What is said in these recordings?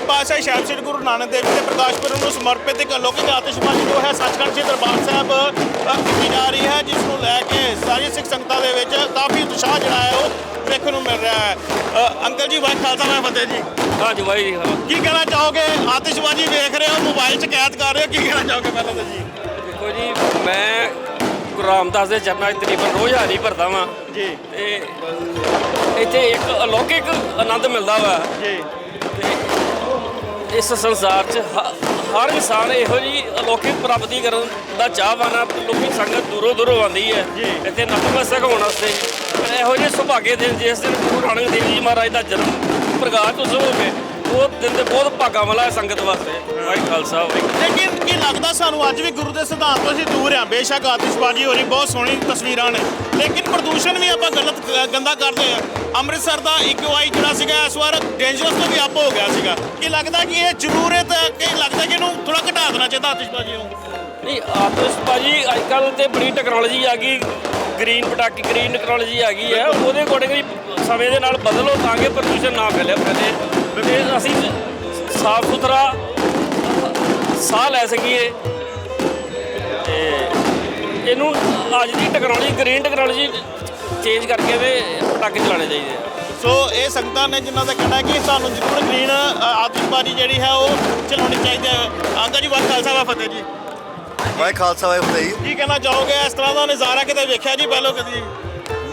ਪਾਤਸ਼ਾਹ ਸਾਹਿਬ ਸ੍ਰੀ ਗੁਰੂ ਨਾਨਕ ਦੇਵ ਜੀ ਦੇ ਪ੍ਰਕਾਸ਼ ਪੁਰਬ ਨੂੰ ਸਮਰਪਿਤ ਇੱਕ ਅਲੌਕਿਕ ਆਤਿਸ਼ਬਾਜ਼ੀ ਜੋ ਹੈ ਸੱਚਖੰਡ ਸ੍ਰੀ ਦਰਬਾਰ ਸਾਹਿਬ ਕੀਤੀ ਜਾ ਰਹੀ ਹੈ ਜਿਸ ਨੂੰ ਲੈ ਕੇ ਸਾਰੀ ਸਿੱਖ ਸੰਗਤਾਂ ਦੇ ਵਿੱਚ ਕਾਫੀ ਉਤਸ਼ਾਹ ਜਿਹੜਾ ਹੈ ਉਹ ਵੇਖਣ ਨੂੰ ਮਿਲ ਰਿਹਾ ਹੈ। ਅੰਕਲ ਜੀ ਵਾਹਿ ਖਾਲਸਾ ਵਾਹਿ ਫਤਿਹ ਜੀ। ਹਾਂਜੀ ਬਾਈ ਜੀ ਕੀ ਕਹਿਣਾ ਚਾਹੋਗੇ? ਆਤਿਸ਼ਬਾਜ਼ੀ ਵੇਖ ਰਹੇ ਹੋ ਮੋਬਾਈਲ 'ਚ ਕੈਦ ਕਰ ਰਹੇ ਹੋ ਕੀ ਕਹਿਣਾ ਚਾਹੋਗੇ ਪਹਿਲਾਂ ਤਾਂ ਜੀ? ਦੇਖੋ ਜੀ ਮੈਂ ਗੁਰੂ ਰਾਮਦਾਸ ਦੇ ਚਰਨਾਂ 'ਚ ਤਕਰੀਬਨ ਰੋਜ਼ ਹਾਜ਼ਰੀ ਭਰਦਾ ਵਾਂ। ਜੀ। ਤੇ ਇੱਥੇ ਇੱਕ ਅਲੌਕਿਕ ਆਨੰਦ ਮਿਲਦਾ ਵਾ। ਜੀ। ਤੇ ਇਸ ਸੰਸਾਰ 'ਚ ਹ- ਹਰ ਇਨਸਾਨ ਇਹੋ ਜੀ ਅਲੌਕਿਕ ਪ੍ਰਾਪਤੀ ਕਰਨ ਦਾ ਚਾਹਵਾਨ ਆ ਲੋਕੀ ਸੰਗਤ ਦੂਰੋਂ ਦੂਰੋਂ ਆਉਂਦੀ ਹੈ। ਇੱਥੇ ਨਤਮਸਤਕ ਹੋਣ ਵਾਸਤੇ। ਇਹੋ ਜਿਹੇ ਸੁਭਾਗੇ ਦਿਨ ਜਿਸ ਦਿਨ ਗੁਰੂ ਨਾਨਕ ਦੇਵ ਜੀ ਮਹਾਰਾਜ ਦਾ ਜਨਮ ਪ੍ਰਕਾਸ਼ ਉਤਸਵ ਹੋਵੇ। ਉਹ ਦਿਨ ਤੇ ਬਹੁਤ ਭਾਗਾ ਵਾਲਾ ਹੈ ਸੰਗਤ ਵਾਸਤੇ। ਵਾਹਿਗੁਰੂ ਖਾਲਸਾ ਵਾਹਿਗੁਰੂ। ਲੇਕਿਨ ਕੀ ਲੱਗਦਾ ਸਾਨੂੰ ਅੱਜ ਵੀ ਗੁਰੂ ਦੇ ਸਿਧਾਂਤ ਤੋਂ ਅਸੀਂ ਦੂਰ ਹਾਂ? ਬੇਸ਼ੱਕ ਆਤਿਸ਼ਬਾਜ਼ੀ ਹੋ ਰਹੀ ਬਹੁਤ ਸੋਹਣੀ ਤਸਵੀਰਾਂ ਨੇ। ਲੇਕਿਨ ਪ੍ਰਦੂਸ਼ਣ ਵੀ ਆਪਾਂ ਗਲਤ ਗੰਦਾ ਕਰਦੇ ਆ ਅੰਮ੍ਰਿਤਸਰ ਦਾ ਇਕਵਾਈ ਜਿਹੜਾ ਸੀਗਾ ਇਸ ਵਾਰ ਡੇਂਜਰਸ ਤੋਂ ਵੀ ਅੱਪ ਹੋ ਗਿਆ ਸੀਗਾ। ਕੀ ਲੱਗਦਾ ਕਿ ਇਹ ਜ਼ਰੂਰਤ ਹੈ ਕਿ ਲੱਗਦਾ ਕਿ ਇਹਨੂੰ ਥੋੜਾ ਘਟਾ ਦੇਣਾ ਚਾਹੀਦਾ ਆਤਿਸ਼ਬਾਜ਼ੀ ਨੂੰ? ਨਹੀਂ ਆਤਿਸ਼ਬਾਜ਼ੀ ਅੱਜ ਕੱਲ ਤੇ ਬੜੀ ਟੈਕਨੋਲੋਜੀ ਆ ਗਈ। ਗ੍ਰੀਨ ਪਟਾਕੇ ਗ੍ਰੀਨ ਟੈਕਨੋਲੋਜੀ ਆ ਗਈ ਹੈ, ਉਹਦੇ ਅਕੋਰਡਿੰਗਲੀ ਸਮੇਂ ਦੇ ਨਾਲ ਬਦਲੋ ਤਾਂ ਕਿ ਪ੍ਰਦੂਸ਼ਣ ਨਾ ਫੈਲੇ। ਫੈਲੇ। ਤੇ ਅਸੀਂ ਸਾਫ਼ ਸੁਥਰਾ ਸਾਹ ਲੈ ਸਕੀਏ। ਤੇ ਇਹਨੂੰ ਅੱਜ ਦੀ ਟੈਕਨੋਲੋਜੀ ਗ੍ਰੀਨ ਟੈਕਨੋਲੋਜੀ ਚੇਂਜ ਕਰਕੇ ਵੇ ਪਟਾਕੇ ਚਲਾਉਣੇ ਚਾਹੀਦੇ ਆ। ਸੋ ਇਹ ਸੰਗਤਾਂ ਨੇ ਜਿਨ੍ਹਾਂ ਦਾ ਕਹਿਣਾ ਕਿ ਸਾਨੂੰ ਜ਼ਰੂਰ ਗ੍ਰੀਨ ਆਤਿਸ਼ਬਾਜ਼ੀ ਜਿਹੜੀ ਹੈ ਉਹ ਚਲਾਉਣੀ ਚਾਹੀਦੀ ਹੈ। ਅੰਕਲ ਜੀ ਵਾਹ ਖਾਲਸਾ ਵਾਹ ਫਤਿਹ ਜੀ। ਵਾਹਿ ਖਾਲਸਾ ਵਾਹਿ ਫਤਿਹ ਜੀ ਕੀ ਕਹਿਣਾ ਚਾਹੋਗੇ? ਇਸ ਤਰ੍ਹਾਂ ਦਾ ਨਜ਼ਾਰਾ ਕਿਤੇ ਵੇਖਿਆ ਜੀ ਪਹਿਲਾਂ ਕਦੀ?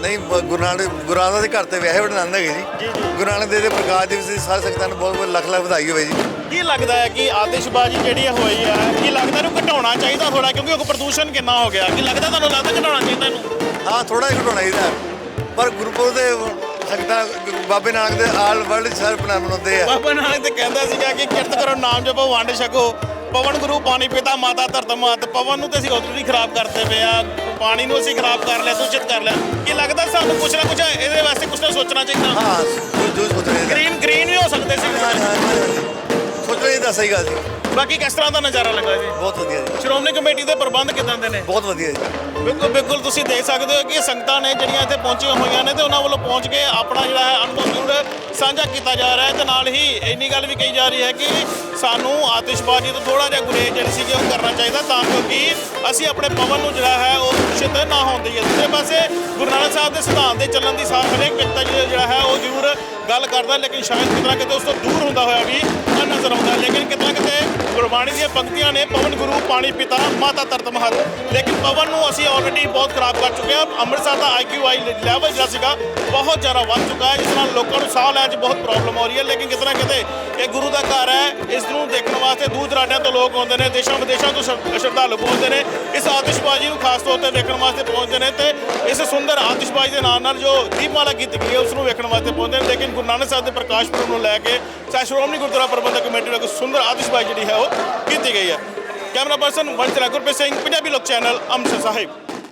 ਨਹੀਂ ਬ- ਗੁਰੂ ਨਾਨਕ ਗੁਰੂ ਦੇ ਘਰ ਤੇ ਵਿਆਹੇ ਬੜੇ ਆਨੰਦ ਹੈਗੇ ਜੀ। ਗੁਰੂ ਨਾਨਕ ਦੇਵ ਦੇ ਪ੍ਰਕਾਸ਼ ਦਿਵਸ ਦੀ ਸਾਰੇ ਸੰਗਤਾਂ ਨੂੰ ਬਹੁਤ ਬਹੁਤ ਲੱਖ ਲੱਖ ਵਧਾਈ ਹੋਵੇ ਜੀ। ਕੀ ਲੱਗਦਾ ਹੈ ਕਿ ਆਤਿਸ਼ਬਾਜ਼ੀ ਜਿਹੜੀ ਹੋਈ ਹੈ ਕੀ ਲੱਗਦਾ ਇਹਨੂੰ ਘਟਾਉਣਾ ਚਾਹੀਦਾ ਥੋੜਾ ਕਿਉਂਕਿ ਉਹ ਪ੍ਰਦੂਸ਼ਣ ਕਿੰਨਾ ਹੋ ਗਿਆ। ਕੀ ਲੱਗਦਾ ਤੁਹਾਨੂੰ ਲੱਗਦਾ ਘਟਾਉਣਾ ਚਾਹੀਦਾ ਇਹਨੂੰ? ਹਾਂ ਥੋੜਾ ਜਿਹਾ ਘਟਾਉਣਾ ਚਾਹੀਦਾ। ਪਰ ਗੁਰਪੁਰਬ ਦੇ ਸੰਗਤਾਂ ਬਾਬੇ ਨਾਨਕ ਦੇ ਆਲ ਵਰਲਡ ਸਾਰੇ ਬਣਾ ਮਨਾਉਂਦੇ ਆ। ਬਾਬਾ ਨਾਨਕ ਤੇ ਕਹਿੰਦਾ ਸੀਗਾ ਕਿ ਕਿਰਤ ਕਰੋ ਨਾਮ ਜਪੋ ਵੰਡ ਛਕੋ। ਪਵਨ ਗੁਰੂ ਪਾਣੀ ਪਿਤਾ ਮਾਤਾ ਧਰਤ ਮਾਤ। ਪਵਨ ਨੂੰ ਤੇ ਅਸੀਂ ਆਲਰੇਡੀ ਖਰਾਬ ਕਰਦੇ ਪਏ ਆ। ਪਾਣੀ ਨੂੰ ਅਸੀਂ ਖਰਾਬ ਕਰ ਲਿਆ ਦੂਸ਼ਿਤ ਕਰ ਲਿਆ। ਕੀ ਲੱਗਦਾ ਸਾਨੂੰ ਕੁਛ ਨਾ ਕੁਛ ਇਹਦੇ ਵਾਸਤੇ ਕੁਛ ਨਾ ਸੋਚਣਾ ਚਾਹੀਦਾ। ਹਾਂ ਜੋ ਜੋ ਸੋਚਣਾ ਚਾਹੀਦਾ। ਗ੍ਰੀਨ ਗ੍ਰੀਨ ਵੀ ਹੋ ਸਕਦੇ ਸੀ। ਹਾਂ। ਸੋਚਣਾ ਚਾਹੀਦਾ ਸਹੀ ਗੱਲ ਜੀ ਬਾਕੀ ਕਿਸ ਤਰ੍ਹਾਂ ਦਾ ਨਜ਼ਾਰਾ ਲੱਗਾ ਜੀ? ਬਹੁਤ ਵਧੀਆ ਜੀ। ਸ਼੍ਰੋਮਣੀ ਕਮੇਟੀ ਦੇ ਪ੍ਰਬੰਧ ਕਿਦਾਂ ਦੇ ਨੇ? ਬਹੁਤ ਵਧੀਆ ਜੀ। ਬਿਲਕੁਲ ਬਿਲਕੁਲ ਤੁਸੀਂ ਦੇਖ ਸਕਦੇ ਹੋ ਕਿ ਸੰਗਤਾਂ ਨੇ ਜਿਹੜੀਆਂ ਇੱਥੇ ਪਹੁੰਚੀਆਂ ਹੋਈਆਂ ਨੇ ਤੇ ਉਹਨਾਂ ਵੱਲੋਂ ਪਹੁੰਚ ਕੇ ਆਪਣਾ ਜਿਹੜਾ ਹੈ ਅਨੁਭਵ ਜ਼ਰੂਰ ਸਾਂਝਾ ਕੀਤਾ ਜਾ ਰਿਹਾ ਹੈ ਤੇ ਨਾਲ ਹੀ ਇੰਨੀ ਗੱਲ ਵੀ ਕਹੀ ਜਾ ਰਹੀ ਹੈ ਕਿ ਸਾਨੂੰ ਆਤਿਸ਼ਬਾਜ਼ੀ ਤੋਂ ਥੋੜਾ ਜਿਹਾ ਗੁਰੇਜ਼ ਜਿਹੜੀ ਸੀਗੀ ਉਹ ਕਰਨਾ ਚਾਹੀਦਾ ਤਾਂ ਕਿਉਂਕਿ ਅਸੀਂ ਆਪਣੇ ਪਵਨ ਨੂੰ ਜਿਹੜਾ ਹੈ ਉਹ ਦੂਸ਼ਿਤ ਨਾ ਹੋਣ ਦੇਈਏ। ਦੂਜੇ ਪਾਸੇ ਗੁਰੂ ਨਾਨਕ ਸਾਹਿਬ ਦੇ ਸਿਧਾਂਤ ਦੇ ਚੱਲਣ ਦੀ ਸਾਰ ਹਰੇਕ ਵਿਅਕਤੀ ਜਿਹੜਾ ਹੈ ਉਹ ਜ਼ਰੂਰ ਗੱਲ ਕਰਦਾ, ਲੇਕਿਨ ਸ਼ਾਇਦ ਕਿਤੇ ਨਾ ਕਿਤੇ ਉਸ ਤੋਂ ਦੂਰ ਹੁੰਦਾ ਹੋਇਆ ਵੀ ਇਹ ਨਜ਼ਰ ਆਉਂਦਾ ਲੇਕਿਨ ਕਿਤੇ ਨਾ ਕਿਤੇ ਗੁਰਬਾਣੀ ਦੀਆਂ ਪੰਕਤੀਆਂ ਨੇ ਪਵਨ ਗੁਰੂ, ਪਾਣੀ ਪਿਤਾ, ਮਾਤਾ ਧਰਤ ਮਹਤ ਲੇਕਿਨ ਪਵਨ ਨੂੰ ਅਸੀਂ ਆਲਰੇਡੀ ਬਹੁਤ ਖਰਾਬ ਕਰ ਚੁੱਕੇ ਹਾਂ। ਅੰਮ੍ਰਿਤਸਰ ਦਾ ਆਈਕਿਊਆਈ ਲੈਵਲ ਜਿਹੜਾ ਸੀਗਾ, ਬਹੁਤ ਜ਼ਿਆਦਾ ਵੱਧ ਚੁੱਕਾ ਹੈ, ਜਿਸ ਨਾਲ ਲੋਕਾਂ ਨੂੰ ਸਾਹ ਲੈਣ 'ਚ ਬਹੁਤ ਪ੍ਰੋਬਲਮ ਹੋ ਰਹੀ ਹੈ। ਲੇਕਿਨ ਕਿਤੇ ਨਾ ਕਿਤੇ ਇਹ ਗੁਰੂ ਦਾ ਘਰ ਹੈ, ਇਸ ਨੂੰ ਦੇਖਣ ਵਾਸਤੇ ਦੂਰ ਦਰਾਡਿਆਂ ਤੋਂ ਲੋਕ ਆਉਂਦੇ ਨੇ, ਦੇਸ਼ਾਂ ਵਿਦੇਸ਼ਾਂ ਤੋਂ ਸ਼ਰ- ਸ਼ਰਧਾਲੂ ਪਹੁੰਚਦੇ ਨੇ। ਇਸ ਆਤਿਸ਼ਬਾਜ਼ੀ ਨੂੰ ਖਾਸ ਤੌਰ ਤੇ ਵੇਖਣ ਵਾਸਤੇ ਪਹੁੰਚਦੇ ਨੇ ਤੇ ਇਸ ਸੁੰਦਰ ਆਤਿਸ਼ਬਾਜ਼ੀ ਦੇ ਨਾਲ ਨਾਲ ਜੋ ਦੀਪਮਾਲਾ ਕੀਤੀ ਗਈ ਹੈ, ਉਸ ਨੂੰ ਵੇਖਣ ਵਾਸਤੇ ਪਹੁੰਚਦੇ ਨੇ। ਲੇਕਿਨ ਗੁਰੂ ਨਾਨਕ ਸਾਹਿਬ ਦੇ ਪ੍ਰਕਾਸ਼ ਪੁਰਬ ਨੂੰ ਲੈ ਕੇ ਚਾਹੇ ਸ਼੍ਰੋਮਣੀ ਗੁਰਦੁਆਰਾ ਪ੍ਰਬੰਧਕ ਕਮੇਟੀ ਵੱਲੋਂ ਇੱਕ ਸੁੰਦਰ ਆਤਿਸ਼ਬਾਜ਼ੀ ਜਿਹੜੀ ਹੈ ਉਹ ਕੀਤੀ ਗਈ ਹੈ। ਕੈਮਰਾ ਪਰਸਨ ਵੰਸ਼ ਗੁਰਪ੍ਰੀਤ ਸਿੰਘ, ਪੰਜਾਬੀ ਲੋਕ ਚੈਨਲ ਅੰਮ੍ਰਿਤਸਰ ਸਾਹਿਬ।